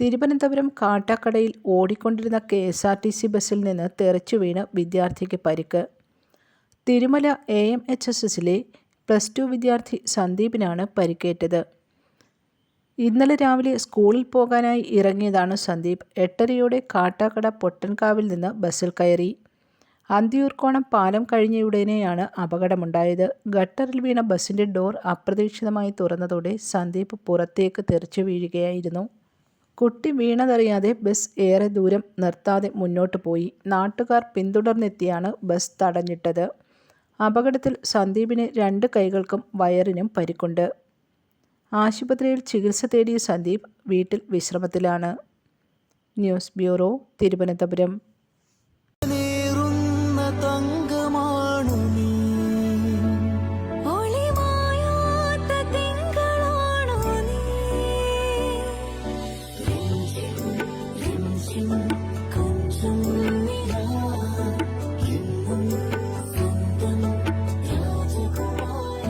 തിരുവനന്തപുരം കാട്ടാക്കടയിൽ ഓടിക്കൊണ്ടിരുന്ന K S R T C ബസ്സിൽ നിന്ന് തെറിച്ചു വീണ് വിദ്യാർത്ഥിക്ക് പരിക്ക്. Thirumala A M H S എസിലെ പ്ലസ് ടു വിദ്യാർത്ഥി സന്ദീപിനാണ് പരിക്കേറ്റത്. ഇന്നലെ രാവിലെ സ്കൂളിൽ പോകാനായി ഇറങ്ങിയതാണ് സന്ദീപ്. എട്ടരയോടെ കാട്ടാക്കട പൊട്ടൻകാവിൽ നിന്ന് ബസ്സിൽ കയറി. അന്തിയൂർക്കോണം പാലം കഴിഞ്ഞയുടനെയാണ് അപകടമുണ്ടായത്. ഗട്ടറിൽ വീണ ബസ്സിന്റെ ഡോർ അപ്രതീക്ഷിതമായി തുറന്നതോടെ സന്ദീപ് പുറത്തേക്ക് തെറിച്ചു വീഴുകയായിരുന്നു. കുട്ടി വീണതറിയാതെ ബസ് ഏറെ ദൂരം നിർത്താതെ മുന്നോട്ട് പോയി. നാട്ടുകാർ പിന്തുടർന്നെത്തിയാണ് ബസ് തടഞ്ഞിട്ടത്. അപകടത്തിൽ സന്ദീപിന് രണ്ട് കൈകൾക്കും വയറിനും പരിക്കുണ്ട്. ആശുപത്രിയിൽ ചികിത്സ തേടിയ സന്ദീപ് വീട്ടിൽ വിശ്രമത്തിലാണ്. News bureau Thiruvananthapuram.